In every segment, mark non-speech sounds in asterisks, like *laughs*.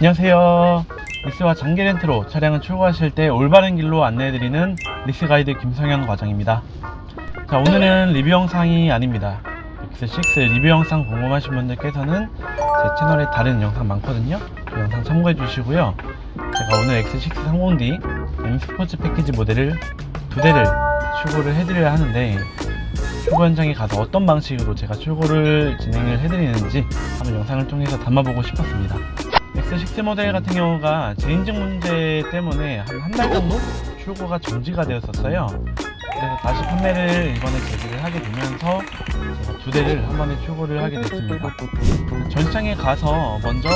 안녕하세요. 리스와 장기 렌트로 차량을 출고하실 때 올바른 길로 안내해드리는 리스 가이드 김성현 과장입니다. 자, 오늘은 리뷰 영상이 아닙니다. X6 리뷰 영상 궁금하신 분들께서는 제 채널에 다른 영상 많거든요. 그 영상 참고해 주시고요. 제가 오늘 X6 30D M 스포츠 패키지 모델을 두 대를 출고를 해드려야 하는데 출고 현장에 가서 어떤 방식으로 제가 출고를 진행을 해드리는지 한번 영상을 통해서 담아보고 싶었습니다. X6 모델 같은 경우가 재인증 문제 때문에 한 한 달 정도 출고가 정지가 되었었어요. 그래서 다시 판매를 이번에 재개를 하게 되면서 제가 두 대를 한 번에 출고를 하게 됐습니다. 전시장에 가서 먼저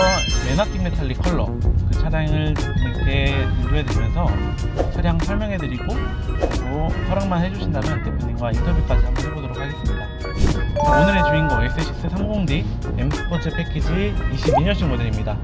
메나틱 메탈릭 컬러 그 차량을 대표님께 인도해드리면서 차량 설명해드리고 그리고 허락만 해주신다면 대표님과 인터뷰까지 한번 해보도록 하겠습니다. 자, 오늘의 주인공 X6 30D M 스포츠 패키지 22년식 모델입니다.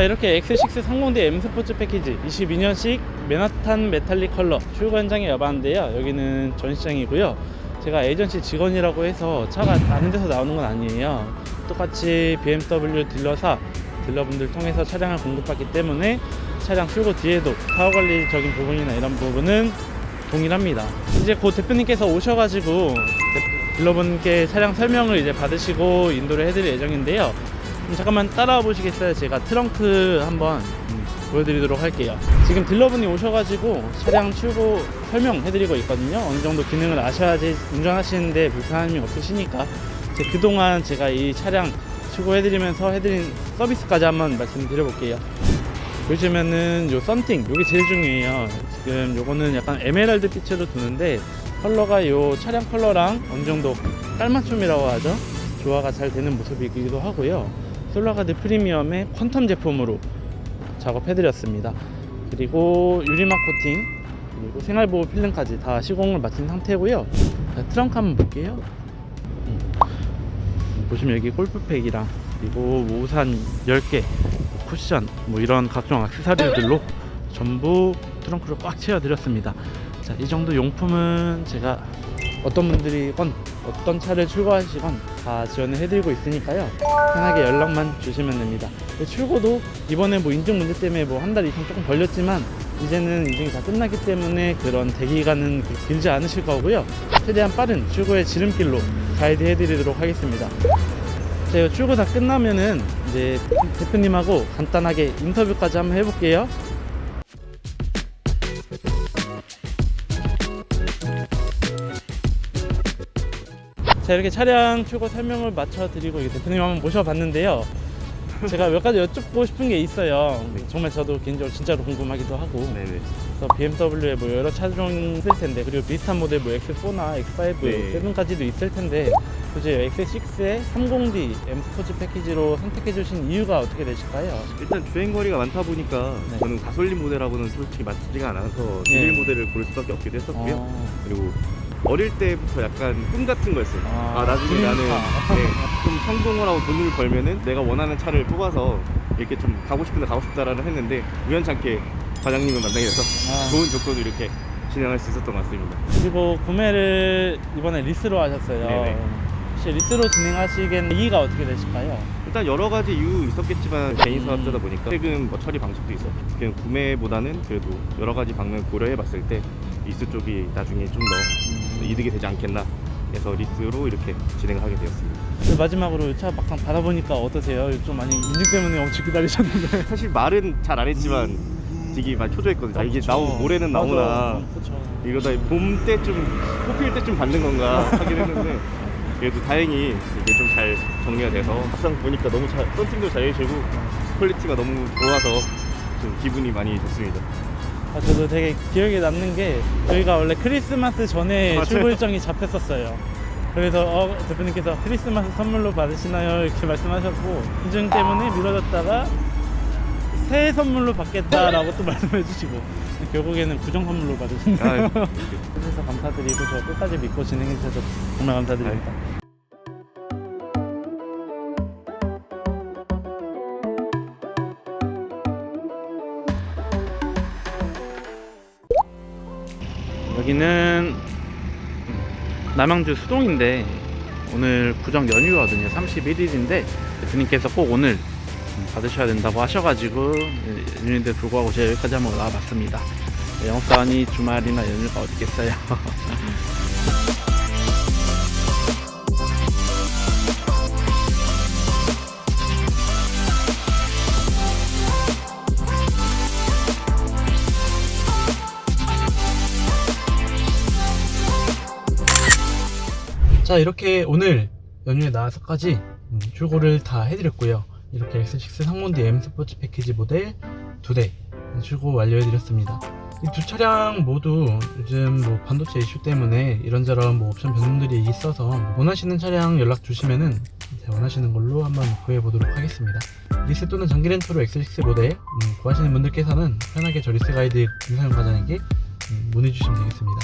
자 이렇게 X6 30D M 스포츠 패키지 22년식 맨하탄 메탈릭 컬러 출고 현장에 와봤는데요. 여기는 전시장이고요. 제가 에이전시 직원이라고 해서 차가 다른 데서 나오는 건 아니에요. 똑같이 BMW 딜러사 딜러분들 통해서 차량을 공급받기 때문에 차량 출고 뒤에도 사후 관리적인 부분이나 이런 부분은 동일합니다. 이제 곧 대표님께서 오셔가지고 대- 딜러분께 차량 설명을 이제 받으시고 인도를 해드릴 예정인데요 잠깐만 따라와 보시겠어요? 제가 트렁크 한번 음, 보여드리도록 할게요. 지금 딜러분이 오셔가지고 차량 출고 설명해드리고 있거든요. 어느 정도 기능을 아셔야지 운전하시는데 불편함이 없으시니까 제 그동안 제가 이 차량 출고해드리면서 해드린 서비스까지 한번 말씀드려볼게요. 보시면은 요 썬팅 요게 제일 중요해요. 지금 요거는 약간 에메랄드 빛으로 두는데 컬러가 요 차량 컬러랑 어느 정도 깔맞춤이라고 하죠. 조화가 잘 되는 모습이기도 하고요. 솔라가드 프리미엄의 퀀텀 제품으로 작업해드렸습니다. 그리고 유리막 코팅, 그리고 생활보호 필름까지 다 시공을 마친 상태고요. 자, 트렁크 한번 볼게요. 음. 보시면 여기 골프팩이랑 그리고 우산 10개, 쿠션, 뭐 이런 각종 액세서리들로 전부 트렁크를 꽉 채워드렸습니다. 자, 이 정도 용품은 제가 어떤 분들이건 어떤 차를 출고하시건 다 지원을 해드리고 있으니까요. 편하게 연락만 주시면 됩니다. 출고도 이번에 뭐 인증 문제 때문에 뭐 한 달 이상 조금 걸렸지만 이제는 인증이 다 끝났기 때문에 그런 대기간은 길지 않으실 거고요. 최대한 빠른 출고의 지름길로 가이드 해드리도록 하겠습니다. 제가 출고 다 끝나면은 이제 대표님하고 간단하게 인터뷰까지 한번 해볼게요. 자 이렇게 차량 출고 설명을 마쳐드리고 이제 대표님 한번 모셔봤는데요. 제가 몇 가지 여쭙고 싶은 게 있어요. 정말 저도 개인적으로 진짜로 궁금하기도 하고. 네네. 그래서 BMW에 뭐 여러 차종 있을 텐데 그리고 비슷한 모델 뭐 X4나 X5, 네. 7까지도 있을 텐데 굳이 X6의 30D M 스포츠 패키지로 선택해 주신 이유가 어떻게 되실까요? 일단 주행 거리가 많다 보니까 네. 저는 가솔린 모델하고는 솔직히 맞지가 않아서 네. 디젤 모델을 고를 수밖에 없기도 했었고요. 어, 그리고 어릴 때부터 약간 꿈 같은 거였어요. 아, 아, 나중에 나는 car. 네, 좀 성공을 하고 돈을 벌면은 내가 원하는 차를 뽑아서 이렇게 좀 가고 싶은데 가고 싶다라는 했는데 우연찮게 과장님을 만나게 돼서 아. 좋은 조건으로 이렇게 진행할 수 있었던 것 같습니다. 그리고 구매를 이번에 리스로 하셨어요. 네네. 혹시 리스로 진행하시기엔 이의가 어떻게 되실까요? 일단 여러 가지 이유 있었겠지만 개인 음. 사업자다 보니까 세금 뭐 처리 방식도 있었고 그냥 구매보다는 그래도 여러 가지 방면 고려해봤을 때 리스 쪽이 나중에 좀 더 이득이 되지 않겠나 해서 리스로 이렇게 진행을 하게 되었습니다. 그 마지막으로 차 막상 받아보니까 어떠세요? 좀 많이 인증 때문에 엄청 기다리셨는데. *laughs* 사실 말은 잘 안 했지만 되게 많이 초조했거든요. 아, 이게 나오 올해는 나오나 그렇죠. 이러다 봄 때쯤 뽑힐 때쯤 받는 건가 하긴 했는데 그래도 다행히 이게 좀 잘 정리가 돼서 막상 보니까 너무 잘 썬팅도 잘 해주고 퀄리티가 너무 좋아서 좀 기분이 많이 좋습니다. 아, 저도 되게 기억에 남는 게 저희가 원래 크리스마스 전에 맞아요. 출고 일정이 잡혔었어요. 그래서 어, 대표님께서 크리스마스 선물로 받으시나요? 이렇게 말씀하셨고 인증 때문에 미뤄졌다가 새해 선물로 받겠다라고 또 *laughs* 말씀해 주시고 결국에는 구정 선물로 받으신다. 아유. *laughs* 그래서 감사드리고 저 끝까지 믿고 진행해 주셔서 정말 감사드립니다. 여기는 남양주 수동인데 오늘 구정 연휴거든요. 31일인데 대표님께서 꼭 오늘 받으셔야 된다고 하셔가지고 연휴인데 불구하고 제가 여기까지 한번 나와봤습니다. 영업사원이 주말이나 연휴가 어디 있겠어요. *laughs* 자 이렇게 오늘 연휴에 나와서까지 음, 출고를 다 해드렸고요. 이렇게 X6 상몬디 M 스포츠 패키지 모델 두 대 출고 완료해드렸습니다. 이 두 차량 모두 요즘 뭐 반도체 이슈 때문에 이런저런 뭐 옵션 변동들이 있어서 원하시는 차량 연락 주시면은 원하시는 걸로 한번 구해보도록 하겠습니다. 리스 또는 장기 렌터로 X6 모델 음, 구하시는 분들께서는 편하게 저 리스 가이드 김사영 과장에게 음, 문의 주시면 되겠습니다.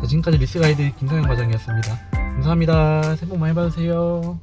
자, 지금까지 리스 가이드 김사영 과장이었습니다 감사합니다. 새해 복 많이 받으세요.